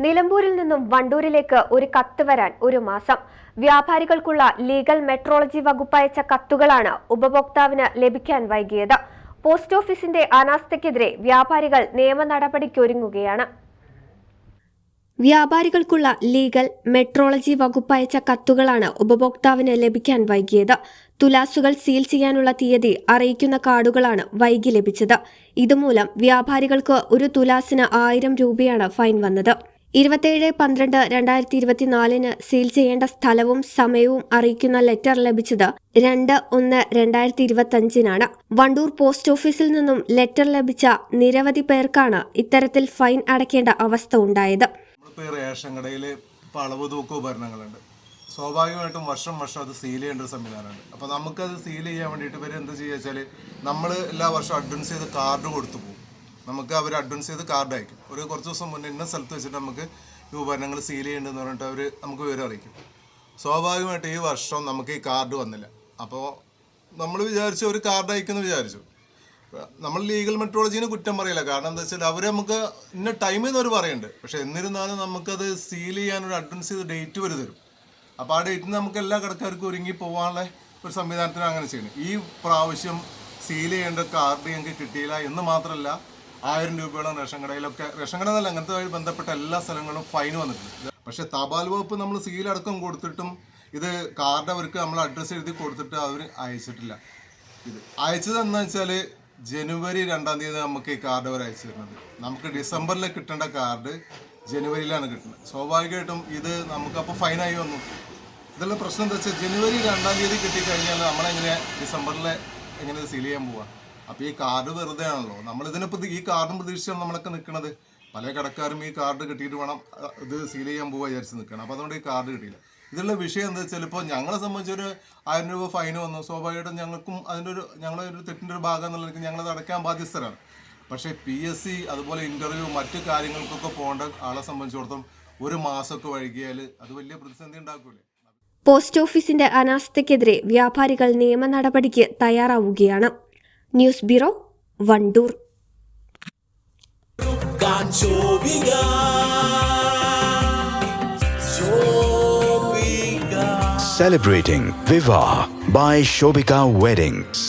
നിലമ്പൂരിൽ നിന്നും വണ്ടൂരിലേക്ക് ഒരു കത്ത് വരാൻ ഒരു മാസം. വ്യാപാരികൾക്കുള്ള ലീഗൽ മെട്രോളജി വകുപ്പ് അയച്ച കത്തുകളാണ് ഉപഭോക്താവിന് ലഭിക്കാൻ വൈകിയത്. പോസ്റ്റ് ഓഫീസിന്റെ അനാസ്ഥയ്ക്കെതിരെ വ്യാപാരികൾ നിയമ നടപടിക്കൊരുങ്ങുകയാണ്. വ്യാപാരികൾക്കുള്ള ലീഗൽ മെട്രോളജി വകുപ്പ് അയച്ച കത്തുകളാണ് ഉപഭോക്താവിന് ലഭിക്കാൻ വൈകിയത്. തുലാസുകൾ സീൽ ചെയ്യാനുള്ള തീയതി അറിയിക്കുന്ന കാർഡുകളാണ് വൈകി ലഭിച്ചത്. ഇതുമൂലം വ്യാപാരികൾക്ക് ഒരു തുലാസിന് ആയിരം രൂപയാണ് ഫൈൻ വന്നത്. ഇരുപത്തിയേഴ് പന്ത്രണ്ട് രണ്ടായിരത്തി ഇരുപത്തിനാലിന് സീൽ ചെയ്യേണ്ട സ്ഥലവും സമയവും അറിയിക്കുന്ന ലെറ്റർ ലഭിച്ചത് രണ്ട് ഒന്ന് രണ്ടായിരത്തി ഇരുപത്തഞ്ചിനാണ് വണ്ടൂർ പോസ്റ്റ് ഓഫീസിൽ നിന്നും ലെറ്റർ ലഭിച്ച നിരവധി പേർക്കാണ് ഇത്തരത്തിൽ ഫൈൻ അടയ്ക്കേണ്ട അവസ്ഥ ഉണ്ടായത്. റേഷൻ കടയിൽ അളവ് തൂക്ക ഉപകരണങ്ങളുണ്ട്. സ്വാഭാവികമായിട്ടും വർഷം വർഷം അത് സീൽ ചെയ്യേണ്ട ഒരു സംവിധാനമുണ്ട്. അപ്പോൾ നമുക്കത് സീൽ ചെയ്യാൻ വേണ്ടിയിട്ട് ഇവർ എന്താ ചെയ്യുക വെച്ചാൽ നമ്മൾ എല്ലാ വർഷവും അഡ്വാൻസ് ചെയ്ത് കാർഡ് കൊടുത്തു പോകും. നമുക്ക് അവർ അഡ്വാൻസ് ചെയ്ത് കാർഡ് അയക്കും. ഒരു കുറച്ച് ദിവസം മുന്നേ ഇന്ന സ്ഥലത്ത് വെച്ചിട്ട് നമുക്ക് ഈ ഉപകരണങ്ങൾ സീൽ ചെയ്യേണ്ടതെന്ന് പറഞ്ഞിട്ട് അവർ നമുക്ക് വിവരം അറിയിക്കും. സ്വാഭാവികമായിട്ട് ഈ വർഷം നമുക്ക് ഈ കാർഡ് വന്നില്ല. അപ്പോൾ നമ്മൾ വിചാരിച്ചു ഒരു കാർഡ് അയക്കുമെന്ന് വിചാരിച്ചു. നമ്മൾ ലീഗൽ മെട്രോളജീനെ കുറ്റം പറയില്ല. കാരണം എന്താ വെച്ചാൽ അവർ നമുക്ക് ഇന്ന ടൈം എന്ന് അവർ പറയുന്നുണ്ട് പക്ഷെ എന്നിരുന്നാലും നമുക്കത് സീൽ ചെയ്യാൻ ഒരു അഡ്വാൻസ് ചെയ്ത് ഡേറ്റ് വരെ തരും. അപ്പോൾ ആ ഡേറ്റിന് നമുക്ക് എല്ലാ കടക്കാർക്കും ഒരുങ്ങി പോകാനുള്ള ഒരു സംവിധാനത്തിന് അങ്ങനെ ചെയ്യണം ഈ പ്രാവശ്യം സീൽ ചെയ്യേണ്ട കാർഡ് ഞങ്ങൾക്ക് കിട്ടിയില്ല എന്ന് മാത്രമല്ല ആയിരം രൂപയോളം റേഷൻ കടയിലൊക്കെ റേഷൻ കട എന്നല്ല അങ്ങനത്തെ ആയി ബന്ധപ്പെട്ട എല്ലാ സ്ഥലങ്ങളും ഫൈൻ വന്നിട്ടുണ്ട്. പക്ഷെ തപാൽ വകുപ്പ് നമ്മൾ സീലടക്കം കൊടുത്തിട്ടും ഇത് കാർഡ് അവർക്ക് നമ്മൾ അഡ്രസ്സ് എഴുതി കൊടുത്തിട്ട് അവർ അയച്ചിട്ടില്ല. ഇത് അയച്ചത് എന്താ വെച്ചാൽ ജനുവരി രണ്ടാം തീയതി നമുക്ക് ഈ കാർഡ് അവർ അയച്ചു തരുന്നത്. നമുക്ക് ഡിസംബറിൽ കിട്ടേണ്ട കാർഡ് ജനുവരിയിലാണ് കിട്ടുന്നത്. സ്വാഭാവികമായിട്ടും ഇത് നമുക്കപ്പോൾ ഫൈനായി വന്നു. ഇതെല്ലാം പ്രശ്നം എന്താ വെച്ചാൽ ജനുവരി രണ്ടാം തീയതി കിട്ടിക്കഴിഞ്ഞാൽ നമ്മളെങ്ങനെ ഡിസംബറിൽ എങ്ങനെ സീൽ ചെയ്യാൻ പോവാ? അപ്പോൾ ഈ കാർഡ് വെറുതെ ആണല്ലോ. നമ്മൾ ഇതിനിപ്പോൾ ഈ കാർഡും പ്രതീക്ഷിച്ചാണ് നമ്മളൊക്കെ നിൽക്കുന്നത് പല കടക്കാരും ഈ കാർഡ് കിട്ടിയിട്ട് വേണം ഇത് സീൽ ചെയ്യാൻ പോവാ വിചാരിച്ച് നിൽക്കണം അപ്പോൾ അതുകൊണ്ട് ഈ കാർഡ് കിട്ടിയില്ല. ഇതിലുള്ള വിഷയം എന്താ വെച്ചാൽ ഇപ്പോൾ ഞങ്ങളെ സംബന്ധിച്ച് ഒരു ആയിരം രൂപ ഫൈൻ വന്നു. സ്വാഭാവികമായിട്ടും ഞങ്ങൾക്കും അതിന്റെ ഒരു ഞങ്ങളെ ഒരു തെറ്റിന്റെ ഒരു ഭാഗം എന്നുള്ളത് ഞങ്ങളത് അടയ്ക്കാൻ ബാധ്യസ്ഥരാണ്. പക്ഷേ പി എസ് സി അതുപോലെ ഇന്റർവ്യൂ മറ്റു കാര്യങ്ങൾക്കൊക്കെ പോകേണ്ട ആളെ സംബന്ധിച്ചിടത്തോളം ഒരു മാസമൊക്കെ വൈകിയാൽ അത് വലിയ പ്രതിസന്ധി ഉണ്ടാക്കൂലേ? പോസ്റ്റ് ഓഫീസിന്റെ അനാസ്ഥയ്ക്കെതിരെ വ്യാപാരികൾ നിയമ നടപടിക്ക് തയ്യാറാവുകയാണ്. News bureau Wandoor Canchobiga. Shobiga. Celebrating Viva by Shobika Weddings.